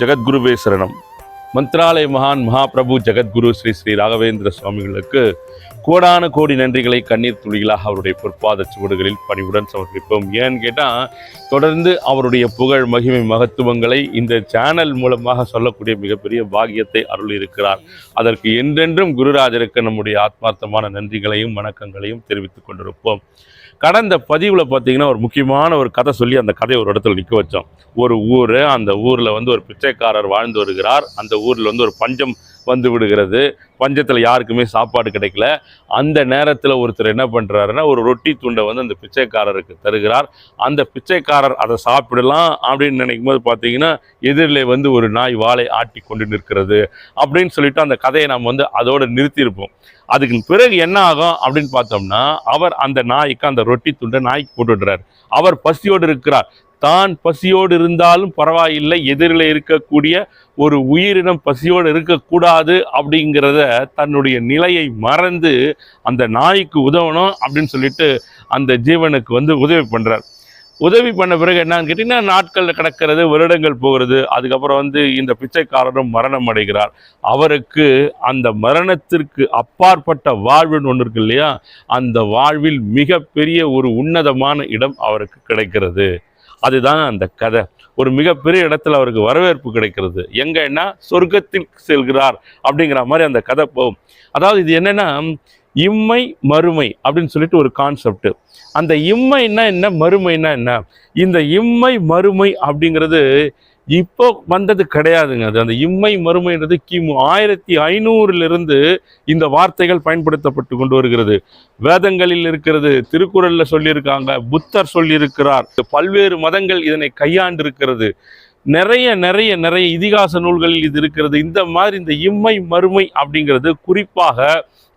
ஜெகத்குருவே சரணம். மந்திராலய மகான் மகாபிரபு ஜெகத்குரு ஸ்ரீ ஸ்ரீ ராகவேந்திர சுவாமிகளுக்கு கோடான கோடி நன்றிகளை கண்ணீர் துளிகளாக அவருடைய பொற்பாத சுவடுகளில் பணிவுடன் சமர்ப்பிப்போம். ஏன்னு கேட்டால் தொடர்ந்து அவருடைய புகழ் மகிமை மகத்துவங்களை இந்த சேனல் மூலமாக சொல்லக்கூடிய மிகப்பெரிய பாக்கியத்தை அருளியிருக்கிறார். அதற்கு என்றென்றும் குருராஜருக்கு நம்முடைய ஆத்மார்த்தமான நன்றிகளையும் வணக்கங்களையும் தெரிவித்துக் கொண்டிருப்போம். கடந்த பதிவில் பார்த்தீங்கன்னா ஒரு முக்கியமான ஒரு கதை சொல்லி அந்த கதையை ஒரு இடத்துல நிற்க வச்சோம். ஒரு ஊர் அந்த ஊரில் வந்து ஒரு பிச்சைக்காரர் வாழ்ந்து வருகிறார். அந்த ஊரில் வந்து ஒரு பஞ்சம் வந்து விடுகிறது. பஞ்சத்தில் யாருக்குமே சாப்பாடு கிடைக்கல. அந்த நேரத்தில் ஒருத்தர் என்ன பண்ணுறாருன்னா ஒரு ரொட்டி துண்டை வந்து அந்த பிச்சைக்காரருக்கு தருகிறார். அந்த பிச்சைக்காரர் அதை சாப்பிடலாம் அப்படின்னு நினைக்கும் போது பார்த்தீங்கன்னா எதிரில் வந்து ஒரு நாய் வாளை ஆட்டி கொண்டு நிற்கிறது அப்படின்னு சொல்லிட்டு அந்த கதையை நம்ம வந்து அதோடு நிறுத்தியிருப்போம். அதுக்கு பிறகு என்ன ஆகும் அப்படின்னு பார்த்தோம்னா அவர் அந்த நாய்க்கு அந்த ரொட்டி துண்டை நாய்க்கு போட்டுடுறார் அவர் பசியோடு இருக்கிறார். தான் பசியோடு இருந்தாலும் பரவாயில்லை எதிரில் இருக்கக்கூடிய ஒரு உயிரினம் பசியோடு இருக்கக்கூடாது அப்படிங்கிறத தன்னுடைய நிலையை மறந்து அந்த நாய்க்கு உதவணும் அப்படின்னு சொல்லிட்டு அந்த ஜீவனுக்கு வந்து உதவி பண்ணுறார் உதவி பண்ண பிறகு என்னன்னு கேட்டிங்கன்னா நாட்கள் கிடக்கிறது வருடங்கள் போகிறது அதுக்கப்புறம் வந்து இந்த பிச்சைக்காரரும் மரணம் அடைகிறார். அவருக்கு அந்த மரணத்திற்கு அப்பாற்பட்ட வாழ்வுன்னு ஒன்று இருக்கு இல்லையா? அந்த வாழ்வில் மிகப்பெரிய ஒரு உன்னதமான இடம் அவருக்கு கிடைக்கிறது. அதுதான் அந்த கதை. ஒரு மிகப்பெரிய இடத்துல அவருக்கு வரவேற்பு கிடைக்கிறது. எங்கன்னா சொர்க்கத்தில் செல்கிறார் அப்படிங்கிற மாதிரி அந்த கதை போகும். அதாவது இது என்னன்னா இம்மை மறுமை அப்படின்னு சொல்லிட்டு ஒரு கான்செப்ட் அந்த இம்மைன்னா என்ன மறுமைன்னா என்ன? இந்த இம்மை மறுமை அப்படிங்கிறது இப்போ வந்தது கிடையாதுங்க. அது அந்த இம்மை மறுமைன்றது கிமு ஆயிரத்தி ஐநூறிலிருந்து இந்த வார்த்தைகள் பயன்படுத்தப்பட்டு கொண்டு வருகிறது. வேதங்களில் இருக்கிறது திருக்குறள்ல சொல்லியிருக்காங்க புத்தர் சொல்லியிருக்கிறார். பல்வேறு மதங்கள் இதனை கையாண்டிருக்கிறது. நிறைய நிறைய நிறைய இதிகாச நூல்களில் இது இருக்கிறது. இந்த மாதிரி இந்த இம்மை மறுமை அப்படிங்கிறது குறிப்பாக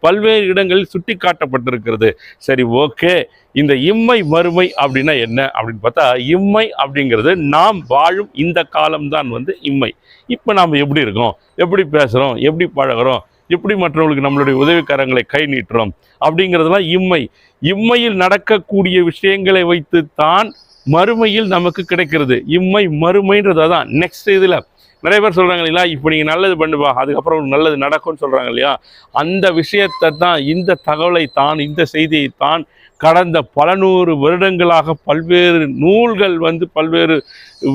பல்வேறு இடங்களில் சுட்டி காட்டப்பட்டிருக்கிறது சரி ஓகே. இந்த இம்மை மறுமை அப்படின்னா என்ன அப்படின்னு பார்த்தா இம்மை அப்படிங்கிறது நாம் வாழும் இந்த காலம்தான் வந்து இம்மை. இப்போ நாம் எப்படி இருக்கோம்? எப்படி பேசுகிறோம் எப்படி பழகுறோம்? எப்படி மற்றவர்களுக்கு நம்மளுடைய உதவிக்காரங்களை கை நீட்டுறோம்? அப்படிங்கிறதுலாம் இம்மை. இம்மையில் நடக்கக்கூடிய விஷயங்களை வைத்து தான் மறுமையில் நமக்கு கிடைக்கிறது. இம்மை மறுமைன்றது அதான் நெக்ஸ்ட் இதில் நிறைய பேர் சொல்கிறாங்க இல்லையா? இப்போ நீங்கள் நல்லது பண்ணுவா அதுக்கப்புறம் நல்லது நடக்கும்னு சொல்கிறாங்க இல்லையா? அந்த விஷயத்தை தான் இந்த தகவலை தான் இந்த செய்தியை தான் கடந்த பல நூறு வருடங்களாக பல்வேறு நூல்கள் வந்து பல்வேறு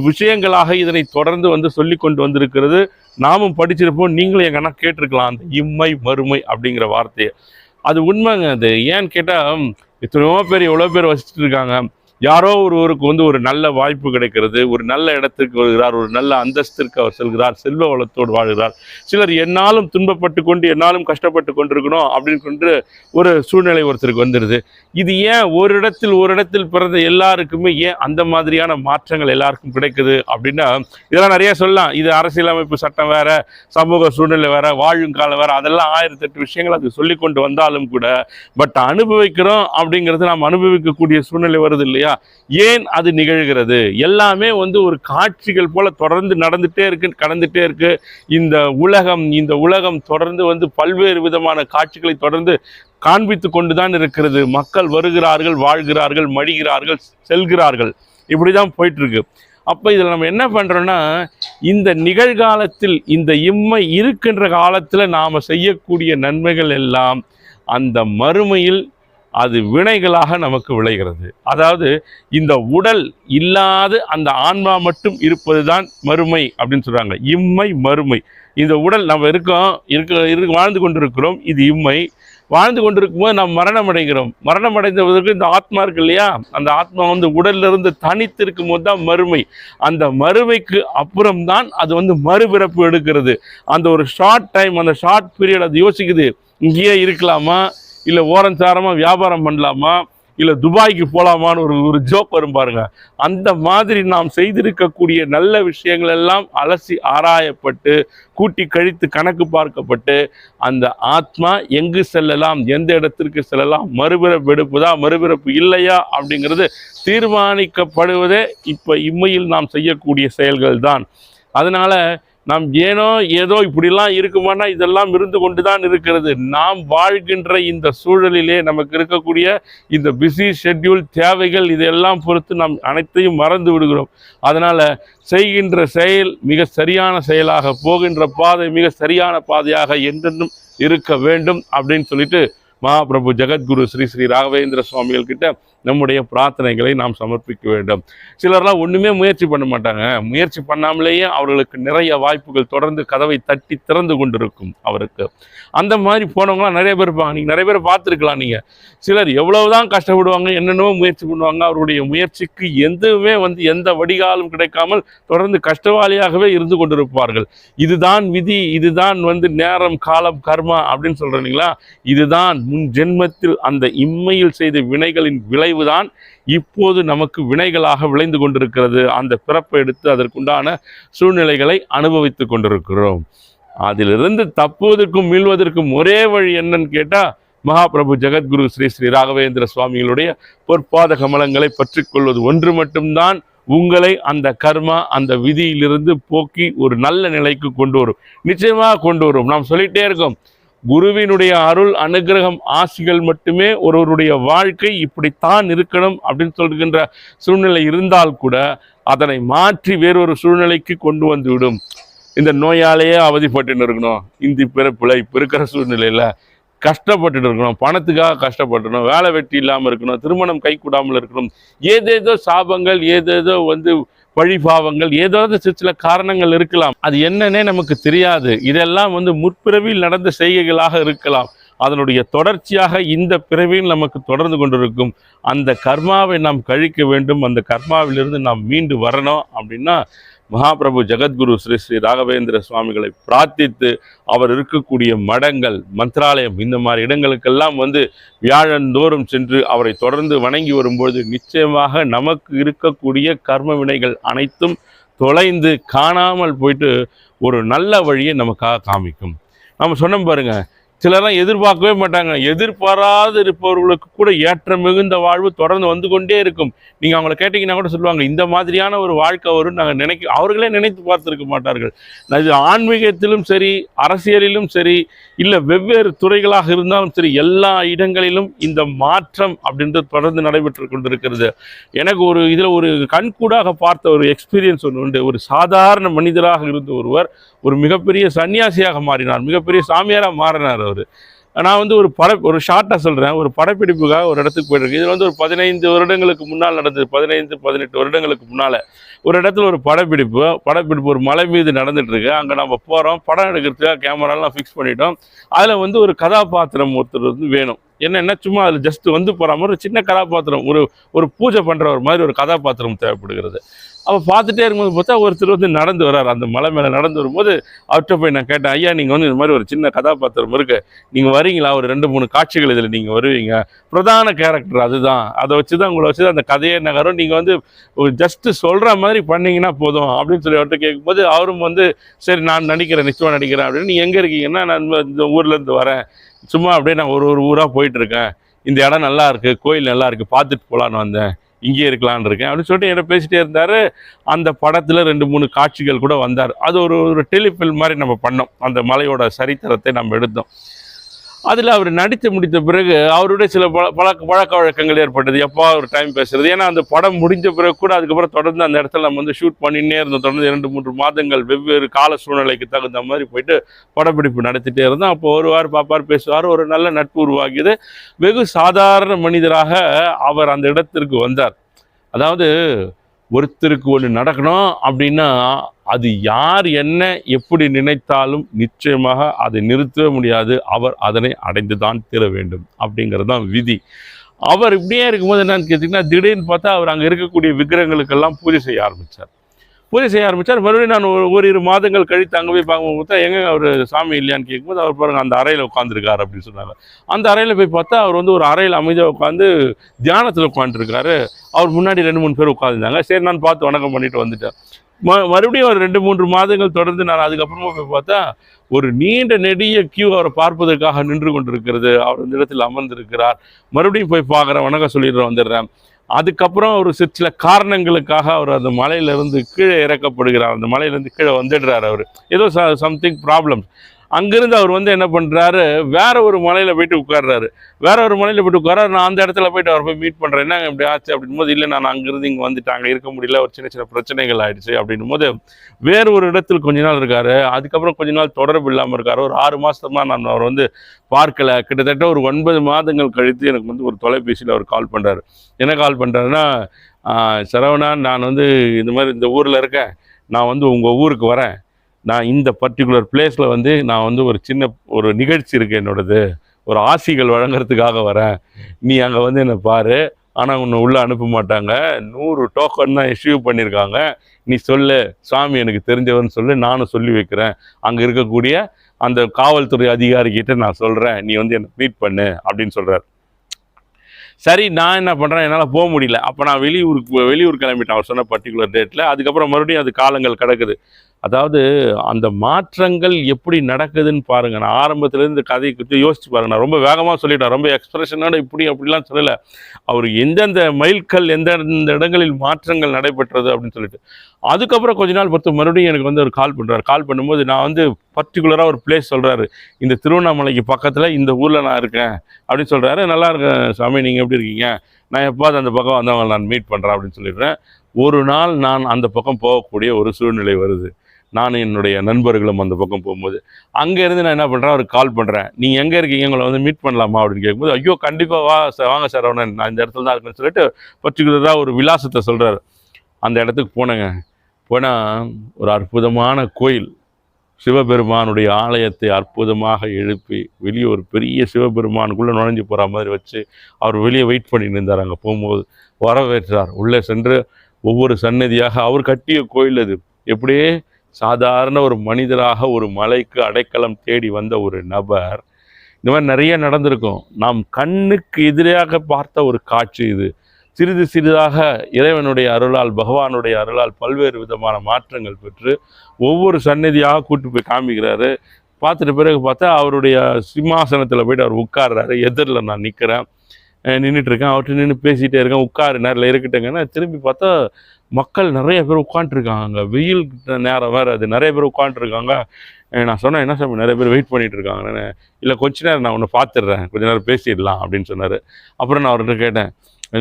விஷயங்களாக இதனை தொடர்ந்து வந்து சொல்லி கொண்டு வந்திருக்கிறது. நாமும் படிச்சிருப்போம் நீங்களும் எங்கன்னா கேட்டிருக்கலாம் அந்த இம்மை மறுமை அப்படிங்கிற வார்த்தையை. அது உண்மைங்க அது. ஏன்னு கேட்டால் எத்தனையோ பேர் எவ்வளோ பேர் வசிச்சுட்டு இருக்காங்க. யாரோ ஒருவருக்கு வந்து ஒரு நல்ல வாய்ப்பு கிடைக்கிறது ஒரு நல்ல இடத்திற்கு வருகிறார் ஒரு நல்ல அந்தஸ்திற்கு அவர் செல்கிறார் செல்வ வளத்தோடு வாழ்கிறார். சிலர் என்னாலும் துன்பப்பட்டு கொண்டு என்னாலும் கஷ்டப்பட்டு கொண்டிருக்கணும் அப்படின்னு கொண்டு ஒரு சூழ்நிலை ஒருத்தருக்கு வந்துடுது இது ஏன் ஒரு இடத்தில் ஒரு இடத்தில் பிறந்த எல்லாருக்குமே ஏன் அந்த மாதிரியான மாற்றங்கள் எல்லாருக்கும் கிடைக்குது அப்படின்னா இதெல்லாம் நிறைய சொல்லலாம். இது அரசியலமைப்பு சட்டம் வேற சமூக சூழ்நிலை வேற வாழும் காலம் வேற அதெல்லாம் ஆயிரத்தெட்டு விஷயங்கள் அது சொல்லி கொண்டு வந்தாலும் கூட பட் அனுபவிக்கிறோம் அப்படிங்கிறது நாம் அனுபவிக்கக்கூடிய சூழ்நிலை வருது இல்லையா? ஏன் அது நிகழ்கிறது? எல்லாமே வந்து ஒரு காட்சிகள் போல தொடர்ந்து நடந்துட்டே இருக்கு கடந்துட்டே இருக்கு. இந்த உலகம் இந்த உலகம் தொடர்ந்து வந்து பல்வேறு விதமான காட்சிகளை தொடர்ந்து காண்பித்து கொண்டுதான் இருக்கிறது. மக்கள் வருகிறார்கள் வாழ்கிறார்கள் மடிகிறார்கள் செல்கிறார்கள். இப்படிதான் போயிட்டு இருக்கு அப்போ இதில் நம்ம என்ன பண்ணுறோன்னா இந்த நிகழ்காலத்தில் இந்த இம்மை இருக்கின்ற காலத்தில் நாம் செய்யக்கூடிய நன்மைகள் எல்லாம் அந்த மறுமையில் அது வினைகளாக நமக்கு விளைகிறது. அதாவது இந்த உடல் இல்லாது அந்த ஆன்மா மட்டும் இருப்பது தான் மறுமை அப்படின்னு சொல்கிறாங்க இம்மை மறுமை. இந்த உடல் நம்ம இருக்கோம் இருக்க இருக்கு வாழ்ந்து கொண்டிருக்கிறோம் இது இம்மை. வாழ்ந்து கொண்டிருக்கும்போது நாம் மரணம் அடைகிறோம் மரணம் அடைந்தவதற்கு இந்த ஆத்மா இருக்கு இல்லையா? அந்த ஆத்மா வந்து உடல்லிருந்து தனித்து இருக்கும் போது தான் மறுமை. அந்த மறுமைக்கு அப்புறம்தான் அது வந்து மறுபிறப்பு எடுக்கிறது. அந்த ஒரு ஷார்ட் டைம் அந்த ஷார்ட் பீரியட் அது யோசிக்குது. இங்கேயே இருக்கலாமா? இல்லை ஓரஞ்சாரமாக வியாபாரம் பண்ணலாமா? இல்லை துபாய்க்கு போகலாமான்னு ஒரு ஒரு ஜோக் வரும் பாருங்க. அந்த மாதிரி நாம் செய்திருக்கக்கூடிய நல்ல விஷயங்கள் எல்லாம் அலசி ஆராயப்பட்டு கூட்டி கழித்து கணக்கு பார்க்கப்பட்டு அந்த ஆத்மா எங்கு செல்லலாம்? எந்த இடத்திற்கு செல்லலாம்? மறுபிறப்பு எடுப்புதா? மறுபிறப்பு இல்லையா? அப்படிங்கிறது தீர்மானிக்கப்படுவதே இப்போ இம்மையில் நாம் செய்யக்கூடிய செயல்கள் தான் அதனால் நாம் ஏனோ ஏதோ இப்படிலாம் இருக்குமானா இதெல்லாம் இருந்து கொண்டு தான் இருக்கிறது. நாம் வாழ்கின்ற இந்த சூழலிலே நமக்கு இருக்கக்கூடிய இந்த பிஸி ஷெட்யூல் தேவைகள் இதையெல்லாம் பொறுத்து நாம் அனைத்தையும் மறந்து விடுகிறோம். அதனால் செய்கின்ற செயல் மிக சரியான செயலாக போகின்ற பாதை மிக சரியான பாதையாக என்றென்றும் இருக்க வேண்டும் அப்படின்னு சொல்லிட்டு மகாபிரபு ஜெகத்குரு ஸ்ரீ ஸ்ரீ ராகவேந்திர சுவாமிகள் கிட்ட நம்முடைய பிரார்த்தனைகளை நாம் சமர்ப்பிக்க வேண்டும். சிலர்லாம் ஒன்றுமே முயற்சி பண்ண மாட்டாங்க. முயற்சி பண்ணாமலேயே அவர்களுக்கு நிறைய வாய்ப்புகள் தொடர்ந்து கதவை தட்டி திறந்து கொண்டிருக்கும் அவருக்கு. அந்த மாதிரி போனவங்களாம் நிறைய பேர் இருப்பாங்க. நீங்கள் நிறைய பேர் பார்த்துருக்கலாம் நீங்க. சிலர் எவ்வளவுதான் கஷ்டப்படுவாங்க என்னென்னவோ முயற்சி பண்ணுவாங்க. அவருடைய முயற்சிக்கு எதுவுமே வந்து எந்த வடிகாலும் கிடைக்காமல் தொடர்ந்து கஷ்டவாளியாகவே இருந்து கொண்டிருப்பார்கள். இதுதான் விதி இதுதான் வந்து நேரம் காலம் கர்மா அப்படின்னு சொல்கிறீங்களா இதுதான் முன் ஜென்மத்தில் அந்த இம்மையில் செய்த வினைகளின் விளைவுதான் இப்போது நமக்கு வினைகளாக விளைந்து கொண்டிருக்கிறது. அந்த பிறப்பை எடுத்து அதற்குண்டான சூழ்நிலைகளை அனுபவித்துக் கொண்டிருக்கிறோம். அதிலிருந்து தப்புவதற்கும் மீள்வதற்கும் ஒரே வழி என்னன்னு கேட்டால் மகாபிரபு ஜெகத்குரு ஸ்ரீ ஸ்ரீ ராகவேந்திர சுவாமிகளுடைய பொற்பாத கமலங்களை பற்றிக் கொள்வது ஒன்று மட்டும்தான். உங்களை அந்த கர்மா அந்த விதியிலிருந்து போக்கி ஒரு நல்ல நிலைக்கு கொண்டு வரும். நிச்சயமாக கொண்டு வரும். நாம் சொல்லிகிட்டே இருக்கோம். குருவினுடைய அருள் அனுகிரகம் ஆசிகள் மட்டுமே ஒருவருடைய வாழ்க்கை இப்படித்தான் இருக்கணும் அப்படின்னு சொல்கின்ற சூழ்நிலை இருந்தால் கூட அதனை மாற்றி வேறொரு சூழ்நிலைக்கு கொண்டு வந்து விடும். இந்த நோயாலேயே அவதிப்பட்டு இருக்கணும். இந்த பிறப்பில் இப்போ இருக்கிற சூழ்நிலையில் கஷ்டப்பட்டுட்டு இருக்கணும். பணத்துக்காக கஷ்டப்பட்டுணும் வேலை வெட்டி இல்லாமல் இருக்கணும். திருமணம் கைகூடாமல் இருக்கணும். ஏதேதோ சாபங்கள் ஏதேதோ வந்து வழிபாவங்கள் ஏதாவது சில சில காரணங்கள் இருக்கலாம். அது என்னன்னே நமக்கு தெரியாது. இதெல்லாம் வந்து முற்பிறவியில் நடந்த செய்கைகளாக இருக்கலாம். அதனுடைய தொடர்ச்சியாக இந்த பிறவியில் நமக்கு தொடர்ந்து கொண்டிருக்கும் அந்த கர்மாவை நாம் கழிக்க வேண்டும். அந்த கர்மாவிலிருந்து நாம் மீண்டு வரணும் அப்படின்னா மகாபிரபு ஜெகத்குரு ஸ்ரீ ஸ்ரீ ராகவேந்திர சுவாமிகளை பிரார்த்தித்து அவர் இருக்கக்கூடிய மடங்கள் மந்திராலயம் இந்த மாதிரி இடங்களுக்கெல்லாம் வந்து வியாழந்தோறும் சென்று அவரை தொடர்ந்து வணங்கி வரும்பொழுது நிச்சயமாக நமக்கு இருக்கக்கூடிய கர்ம வினைகள் அனைத்தும் தொலைந்து காணாமல் போயிட்டு ஒரு நல்ல வழியை நமக்காக காமிக்கும். நம்ம சொன்னோம் பாருங்க சிலரெல்லாம் எதிர்பார்க்கவே மாட்டாங்க. எதிர்பாராது இருப்பவர்களுக்கு கூட ஏற்ற மிகுந்த வாழ்வு தொடர்ந்து வந்து கொண்டே இருக்கும். நீங்கள் அவங்கள கேட்டிங்கன்னா கூட சொல்லுவாங்க இந்த மாதிரியான ஒரு வாழ்க்கை வரும் நாங்கள் நினைக்க அவர்களே நினைத்து பார்த்துருக்க மாட்டார்கள். இது ஆன்மீகத்திலும் சரி அரசியலிலும் சரி இல்லை வெவ்வேறு துறைகளாக இருந்தாலும் சரி எல்லா இடங்களிலும் இந்த மாற்றம் அப்படின்றது தொடர்ந்து நடைபெற்று கொண்டிருக்கிறது. எனக்கு ஒரு இதில் ஒரு கண்கூடாக பார்த்த ஒரு எக்ஸ்பீரியன்ஸ் ஒன்று உண்டு. ஒரு சாதாரண மனிதராக இருந்த ஒருவர் ஒரு மிகப்பெரிய சன்னியாசியாக மாறினார். மிகப்பெரிய சாமியாராக மாறினார் அவர். நான் வந்து ஒரு பட ஒரு ஷார்ட்டாக சொல்கிறேன் ஒரு படப்பிடிப்புக்காக ஒரு இடத்துக்கு போயிட்டுருக்கு இது வந்து ஒரு பதினைந்து வருடங்களுக்கு முன்னால் நடந்தது. பதினைந்து பதினெட்டு வருடங்களுக்கு முன்னால் ஒரு இடத்துல ஒரு படப்பிடிப்பு படப்பிடிப்பு ஒரு மலை மீது நடந்துகிட்ருக்கு அங்கே நம்ம போகிறோம் படம் எடுக்கிறதுக்காக கேமராலாம் ஃபிக்ஸ் பண்ணிட்டோம். அதில் வந்து ஒரு கதாபாத்திரம் ஒருத்தர் வந்து வேணும். என்னென்னா சும்மா அதில் ஜஸ்ட் வந்து போகிற மாதிரி ஒரு சின்ன கதாபாத்திரம் ஒரு ஒரு பூஜை பண்ணுற ஒரு மாதிரி ஒரு கதாபாத்திரம் தேவைப்படுகிறது. அப்போ பார்த்துட்டே இருக்கும்போது பார்த்தா ஒருத்தர் வந்து நடந்து வர்றார். அந்த மலை மேலே நடந்து வரும்போது அவர்கிட்ட போய் நான் கேட்டேன் ஐயா நீங்கள் வந்து இந்த மாதிரி ஒரு சின்ன கதாபாத்திரம் இருக்கு. நீங்கள் வரீங்களா ஒரு ரெண்டு மூணு காட்சிகள் இதில் நீங்கள் வருவீங்க. பிரதான கேரக்டர் அதுதான். அதை வச்சு தான் உங்களை வச்சு தான் அந்த கதையை நகரும். நீங்கள் வந்து ஜஸ்ட்டு சொல்கிற மாதிரி பண்ணிங்கன்னா போதும் அப்படின்னு சொல்லி அவர்கிட்ட கேட்கும்போது அவரும் வந்து சரி நான் நடிக்கிறேன் நிச்சயமாக நடிக்கிறேன் அப்படின்னு நீங்கள் எங்கே இருக்கீங்கன்னா நான் இந்த- ஊர்லேருந்து வரேன். சும்மா அப்படியே நான் ஒரு ஒரு ஊராக போயிட்டுருக்கேன் இந்த இடம் நல்லா இருக்குது கோயில் நல்லா இருக்குது பார்த்துட்டு போகலான்னு வந்தேன். இங்கே இருக்கலான் இருக்கேன். அப்படின்னு சொல்லிட்டு என்ன பேசிட்டே இருந்தார். அந்த படத்தில் ரெண்டு மூணு காட்சிகள் கூட வந்தார். அது ஒரு ஒரு டெலிஃபில் மாதிரி நம்ம பண்ணோம். அந்த மலையோட சரித்திரத்தை நம்ம எடுத்தோம். அதில் அவர் நடித்து முடித்த பிறகு அவருடைய சில பழ பழக்க பழக்க வழக்கங்கள் ஏற்பட்டது. எப்போ ஒரு டைம் பேசுறது. ஏன்னா அந்த படம் முடிஞ்ச பிறகு கூட அதுக்கப்புறம் தொடர்ந்து அந்த இடத்துல நம்ம வந்து ஷூட் பண்ணினே இருந்தோம். தொடர்ந்து இரண்டு மூன்று மாதங்கள் வெவ்வேறு கால சூழ்நிலைக்கு தகுந்த மாதிரி போயிட்டு படப்பிடிப்பு நடத்திட்டே இருந்தோம். அப்போ வருவார் பாப்பார் பேசுவார். ஒரு நல்ல நட்பு உருவாகியது. வெகு சாதாரண மனிதராக அவர் அந்த இடத்திற்கு வந்தார். அதாவது ஒருத்தருக்கு ஒன்று நடக்கணும் அப்படின்னா அது யார் என்ன எப்படி நினைத்தாலும் நிச்சயமாக அதை நிறுத்தவே முடியாது. அவர் அதனை அடைந்து தான் தீர வேண்டும் அப்படிங்கிறது தான் விதி. அவர் இப்படியே இருக்கும்போது என்னன்னு கேட்டிங்கன்னா திடீர்னு பார்த்தா அவர் அங்கே இருக்கக்கூடிய விக்கிரகங்களுக்கெல்லாம் பூஜை செய்ய ஆரம்பித்தார் பூஜை செய்ய ஆரம்பித்தார் மறுபடியும் நான் ஒரு ஓரிரு மாதங்கள் கழித்து அங்கே போய் பார்க்கும்போது பார்த்தா எங்கே அவர் சாமி இல்லையான்னு கேட்கும்போது அவர் பாருங்க அந்த அறையில் உட்காந்துருக்காரு அப்படின்னு சொன்னாங்க. அந்த அறையில் போய் பார்த்தா அவர் வந்து ஒரு அறையில் அமைதியாக உட்காந்து தியானத்தில் உட்காந்துருக்காரு அவர் முன்னாடி ரெண்டு மூணு பேர் உட்காந்துருந்தாங்க சரி நான் பார்த்து வணக்கம் பண்ணிட்டு வந்துட்டேன். ம மறுபடியும் ஒரு ரெண்டு மூன்று மாதங்கள் தொடர்ந்து நான் அதுக்கப்புறமா போய் பார்த்தா ஒரு நீண்ட நெடிய கியூ அவரை பார்ப்பதற்காக நின்று கொண்டிருக்கிறது. அவர் இந்த இடத்தில் அமர்ந்திருக்கிறார். மறுபடியும் போய் பார்க்குறேன் வணக்கம் சொல்லிடுறேன் வந்துடுறேன். அதுக்கப்புறம் ஒரு சில சில காரணங்களுக்காக அவர் அந்த மலையிலேருந்து கீழே இறக்கப்படுகிறார். அந்த மலையிலேருந்து கீழே வந்துடுறாரு அவர். ஏதோ சம்திங் ப்ராப்ளம் அங்கிருந்து அவர் வந்து என்ன பண்ணுறாரு வேற ஒரு மலையில் போயிட்டு உட்கார்றாரு. வேற ஒரு மலையில் போயிட்டு உட்கார்றாரு. நான் அந்த இடத்துல போயிட்டு அவர் போய் மீட் பண்ணுறேன் என்ன இப்படி ஆச்சு? அப்படின் போது இல்லை நான் அங்கிருந்து இங்கே வந்துட்டாங்க. இருக்க முடியல. ஒரு சின்ன சின்ன பிரச்சனைகள் ஆயிடுச்சு. அப்படின்னும் போது வேறு ஒரு இடத்தில் கொஞ்ச நாள் இருக்காரு. அதுக்கப்புறம் கொஞ்ச நாள் தொடர்பு இல்லாமல் இருக்கார். ஒரு ஆறு மாதமாக நான் அவர் வந்து பார்க்கல. கிட்டத்தட்ட ஒரு ஒன்பது மாதங்கள் கழித்து எனக்கு வந்து ஒரு தொலைபேசியில் அவர் கால் பண்ணுறாரு என்ன கால் பண்ணுறாருன்னா சரவணா நான் வந்து இந்த மாதிரி இந்த ஊரில் இருக்கேன். நான் வந்து உங்கள் ஊருக்கு வரேன். நான் இந்த பர்டிகுலர் பிளேஸில் வந்து நான் வந்து ஒரு சின்ன ஒரு நிகழ்ச்சி இருக்குது என்னோடது. ஒரு ஆசிகள் வழங்குறதுக்காக வரேன். நீ அங்கே வந்து என்னை பாரு. ஆனால் உன்னை உள்ளே அனுப்ப மாட்டாங்க. நூறு டோக்கன் தான் இஷ்யூ பண்ணியிருக்காங்க நீ சொல்லு. சாமி எனக்கு தெரிஞ்சவன்னு சொல்லு. நானும் சொல்லி வைக்கிறேன். அங்கே இருக்கக்கூடிய அந்த காவல்துறை அதிகாரிக்கிட்ட நான் சொல்கிறேன் நீ வந்து என்னை மீட் பண்ணு அப்படின்னு சொல்கிறார் சரி நான் என்ன பண்ணுறேன் என்னால் போக முடியல. அப்போ நான் வெளியூருக்கு வெளியூர் கிளம்பிட்டேன். அவர் சொன்ன பர்டிகுலர் டேட்டில் அதுக்கப்புறம் மறுபடியும் அது காலங்கள் கிடக்குது. அதாவது அந்த மாற்றங்கள் எப்படி நடக்குதுன்னு பாருங்கள் நான் ஆரம்பத்துலேருந்து கதையை குறித்து யோசிச்சு பாருங்க. நான் ரொம்ப வேகமாக சொல்லிட்டேன். ரொம்ப எக்ஸ்பிரஷனோட இப்படி அப்படிலாம் சொல்லலை. அவர் எந்தெந்த மைல்கல் எந்தெந்த இடங்களில் மாற்றங்கள் நடைபெற்றது அப்படின்னு சொல்லிட்டு. அதுக்கப்புறம் கொஞ்ச நாள் பொறுத்து மறுபடியும் எனக்கு வந்து ஒரு கால் பண்ணுறாரு கால் பண்ணும்போது நான் வந்து பர்டிகுலராக ஒரு பிளேஸ் சொல்கிறாரு இந்த திருவண்ணாமலைக்கு பக்கத்தில் இந்த ஊரில் நான் இருக்கேன் அப்படின்னு சொல்கிறாரு நல்லா இருக்கேன் சாமி நீங்கள் எப்படி இருக்கீங்க? நான் எப்போது அந்த பக்கம் வந்தவங்க நான் மீட் பண்ணுறேன் அப்படின்னு சொல்லிடுறேன். ஒரு நாள் நான் அந்த பக்கம் போகக்கூடிய ஒரு சூழ்நிலை வருது. நான் என்னுடைய நண்பர்களும் அந்த பக்கம் போகும்போது அங்கேருந்து நான் என்ன பண்ணுறேன் அவருக்கு கால் பண்ணுறேன் நீங்கள் எங்கே இருக்கீங்க? உங்களை வந்து மீட் பண்ணலாமா? அப்படின்னு கேட்கும்போது ஐயோ கண்டிப்பாக வா சார் வாங்க சார் அவனை நான் இந்த இடத்துல தான் இருக்கேன்னு சொல்லிட்டு பர்டிகுலராக ஒரு விலாசத்தை சொல்கிறாரு அந்த இடத்துக்கு போனேங்க. போனால் ஒரு அற்புதமான கோயில். சிவபெருமானுடைய ஆலயத்தை அற்புதமாக எழுப்பி வெளியே ஒரு பெரிய சிவபெருமானுக்குள்ளே நுழைஞ்சு போகிற மாதிரி வச்சு அவர் வெளியே வெயிட் பண்ணிட்டு இருந்தார். அங்கே போகும்போது வரவேற்றார். உள்ளே சென்று ஒவ்வொரு சன்னதியாக அவர் கட்டிய கோயில் அது. எப்படியே சாதாரண ஒரு மனிதராக ஒரு மலைக்கு அடைக்கலம் தேடி வந்த ஒரு நபர். இந்த மாதிரி நிறைய நடந்திருக்கும். நாம் கண்ணுக்கு எதிராக பார்த்த ஒரு காட்சி இது. சிறிது சிறிதாக இறைவனுடைய அருளால் பகவானுடைய அருளால் பல்வேறு விதமான மாற்றங்கள் பெற்று ஒவ்வொரு சன்னதியாக கூட்டு போய் காமிக்கிறாரு. பார்த்துட்டு பிறகு பார்த்தா அவருடைய சிம்மாசனத்தில் போயிட்டு அவர் உட்கார்றாரு. எதிரில் நான் நிற்கிறேன் நின்றுட்டு இருக்கேன் அவர்கிட்ட நின்று பேசிகிட்டே இருக்கேன். உட்காரு நேரில் இருக்கட்டுங்கன்னா திரும்பி பார்த்தா மக்கள் நிறைய பேர் உட்காந்துருக்காங்க வெயில் நேரம் வேறு அது நிறைய பேர் உட்காண்ட்ருக்காங்க நான் சொன்னேன் என்ன சார் நிறைய பேர் வெயிட் பண்ணிகிட்டு இருக்காங்கன்னு இல்லை கொஞ்ச நேரம் நான் உன்னை பார்த்துடுறேன். கொஞ்ச நேரம் பேசிடலாம் அப்படின்னு சொன்னார். அப்புறம் நான் அவர்கிட்ட கேட்டேன்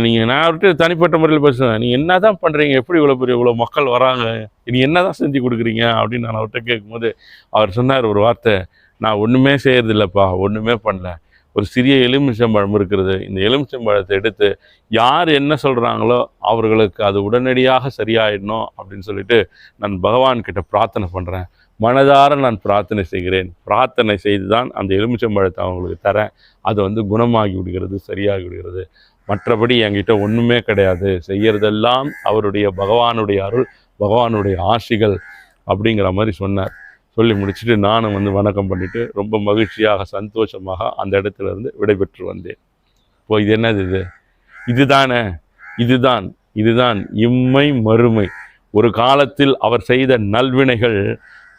நீங்கள் நான் அவர்கிட்ட தனிப்பட்ட முறையில் பேசுவேன். நீங்கள் என்ன தான் பண்ணுறீங்க எப்படி இவ்வளோ பெரிய இவ்வளோ மக்கள் வராங்க? நீ என்ன தான் செஞ்சு கொடுக்குறீங்க? அப்படின்னு நான் அவர்கிட்ட கேட்கும்போது அவர் சொன்னார் ஒரு வார்த்தை நான் ஒன்றுமே செய்யறதில்லப்பா ஒன்றுமே பண்ணல. ஒரு சிறிய எலுமிச்சம்பழம் இருக்கிறது இந்த எலுமிச்சம்பழத்தை எடுத்து யார் என்ன சொல்கிறாங்களோ அவர்களுக்கு அது உடனடியாக சரியாயிடணும் அப்படின்னு சொல்லிட்டு நான் பகவான் கிட்ட பிரார்த்தனை பண்ணுறேன் மனதார நான் பிரார்த்தனை செய்கிறேன். பிரார்த்தனை செய்து தான் அந்த எலுமிச்சம்பழத்தை அவங்களுக்கு தரேன். அது வந்து குணமாகி விடுகிறது சரியாகி விடுகிறது. மற்றபடி என்கிட்ட ஒன்றுமே கிடையாது. செய்கிறதெல்லாம் அவருடைய பகவானுடைய அருள் பகவானுடைய ஆசிகள் அப்படிங்கிற மாதிரி சொன்னார். சொல்லி முடிச்சுட்டு நானும் வந்து வணக்கம் பண்ணிவிட்டு ரொம்ப மகிழ்ச்சியாக சந்தோஷமாக அந்த இடத்துல இருந்து விடைபெற்று வந்தேன். இப்போ இது என்னது இது? இதுதானே? இதுதான் இதுதான் இம்மை மறுமை. ஒரு காலத்தில் அவர் செய்த நல்வினைகள்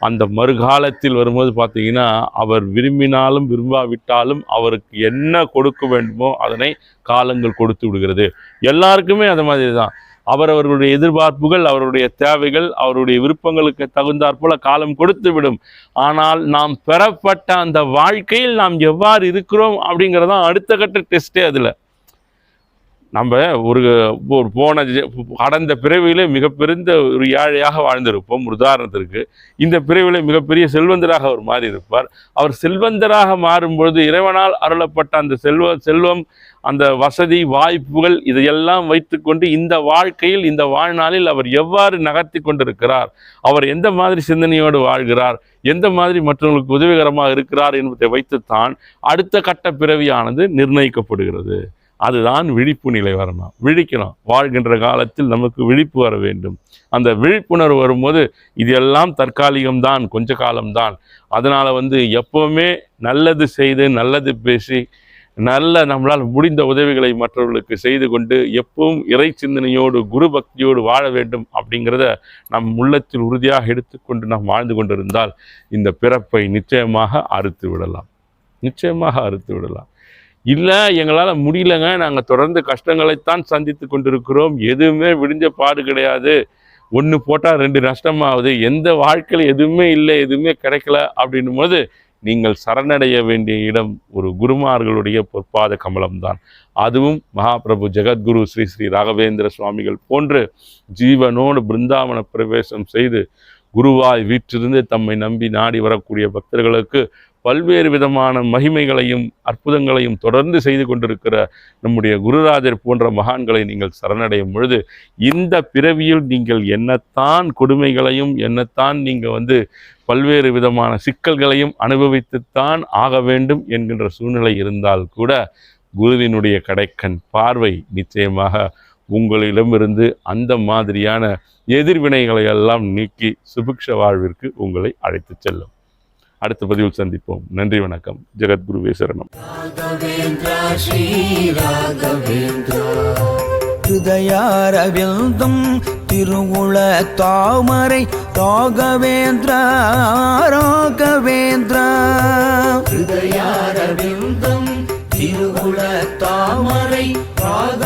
அந்த மறுகாலத்தில் வரும்போது பார்த்தீங்கன்னா அவர் விரும்பினாலும் விரும்பாவிட்டாலும் அவருக்கு என்ன கொடுக்க வேண்டுமோ அதனை காலங்கள் கொடுத்து விடுகிறது. எல்லாருக்குமே அது மாதிரி தான். அவரவர்களுடைய எதிர்பார்ப்புகள் அவருடைய தேவைகள் அவருடைய விருப்பங்களுக்கு தகுந்தாற் போல காலம் கொடுத்து விடும். ஆனால் நாம் பெறப்பட்ட அந்த வாழ்க்கையில் நாம் எவ்வாறு இருக்கிறோம் அப்படிங்கிறதான் அடுத்த கட்ட டெஸ்ட்டே அதில். நம்ம ஒரு ஒரு போன கடந்த பிறவியிலே மிகப்பெருந்த ஒரு ஏழையாக வாழ்ந்திருப்போம் ஒரு உதாரணத்திற்கு. இந்த பிறவியிலே மிகப்பெரிய செல்வந்தராக அவர் மாறி இருப்பார் அவர் செல்வந்தராக மாறும்பொழுது இறைவனால் அருளப்பட்ட அந்த செல்வ செல்வம் அந்த வசதி வாய்ப்புகள் இதையெல்லாம் வைத்துக்கொண்டு இந்த வாழ்க்கையில் இந்த வாழ்நாளில் அவர் எவ்வாறு நகர்த்தி கொண்டிருக்கிறார்? அவர் எந்த மாதிரி சிந்தனையோடு வாழ்கிறார்? எந்த மாதிரி மற்றவங்களுக்கு உதவிகரமாக இருக்கிறார் என்பதை வைத்துத்தான் அடுத்த கட்ட பிறவியானது நிர்ணயிக்கப்படுகிறது. அதுதான் விழிப்பு நிலை வரணும். விழிக்கணும். வாழ்கின்ற காலத்தில் நமக்கு விழிப்பு வர வேண்டும். அந்த விழிப்புணர்வு வரும்போது இது எல்லாம் தற்காலிகம்தான் கொஞ்ச காலம்தான். அதனால் வந்து எப்போவுமே நல்லது செய்து நல்லது பேசி நல்ல நம்மளால் முடிந்த உதவிகளை மற்றவர்களுக்கு செய்து கொண்டு எப்பவும் இறை சிந்தனையோடு குரு பக்தியோடு வாழ வேண்டும் அப்படிங்கிறத நம் உள்ளத்தில் உறுதியாக எடுத்துக்கொண்டு நாம் வாழ்ந்து கொண்டிருந்தால் இந்த பிறப்பை நிச்சயமாக அறுத்து விடலாம். நிச்சயமாக அறுத்து விடலாம். இல்லை எங்களால் முடியலங்க. நாங்கள் தொடர்ந்து கஷ்டங்களைத்தான் சந்தித்து கொண்டிருக்கிறோம். எதுவுமே விடிஞ்ச பாடு கிடையாது. ஒன்று போட்டால் ரெண்டு நஷ்டமாகுது எந்த வாழ்க்கையில் எதுவுமே இல்லை எதுவுமே கிடைக்கல அப்படின்னும் போது நீங்கள் சரணடைய வேண்டிய இடம் ஒரு குருமார்களுடைய பொற்பாத கமலம்தான். அதுவும் மகாபிரபு ஜெகத்குரு ஸ்ரீ ஸ்ரீ ராகவேந்திர சுவாமிகள் போன்று ஜீவனோடு பிருந்தாவன பிரவேசம் செய்து குருவாய் வீற்றிருந்து தம்மை நம்பி நாடி வரக்கூடிய பக்தர்களுக்கு பல்வேறு விதமான மகிமைகளையும் அற்புதங்களையும் தொடர்ந்து செய்து கொண்டிருக்கிற நம்முடைய குருராஜர் போன்ற மகான்களை நீங்கள் சரணடையும் பொழுது இந்த பிறவியில் நீங்கள் என்னத்தான் கொடுமைகளையும் என்னத்தான் நீங்கள் வந்து பல்வேறு விதமான சிக்கல்களையும் அனுபவித்துத்தான் ஆக வேண்டும் என்கின்ற சூழ்நிலை இருந்தால் கூட குருவினுடைய கடைக்கண் பார்வை நிச்சயமாக உங்களிடமிருந்து அந்த மாதிரியான எதிர்வினைகளை எல்லாம் நீக்கி சுபிக்ஷ வாழ்விற்கு உங்களை அழைத்துச் செல்லும். அடுத்த பதிவில் சந்திப்போம். நன்றி வணக்கம். ஜெகத்குருவே சரணம். ராகவேந்திரா திருவுள தாமரை ராகவேந்திரா ராகவேந்திரா. ஹிருதயாரவிந்தம் திருகுல தாமரை ராக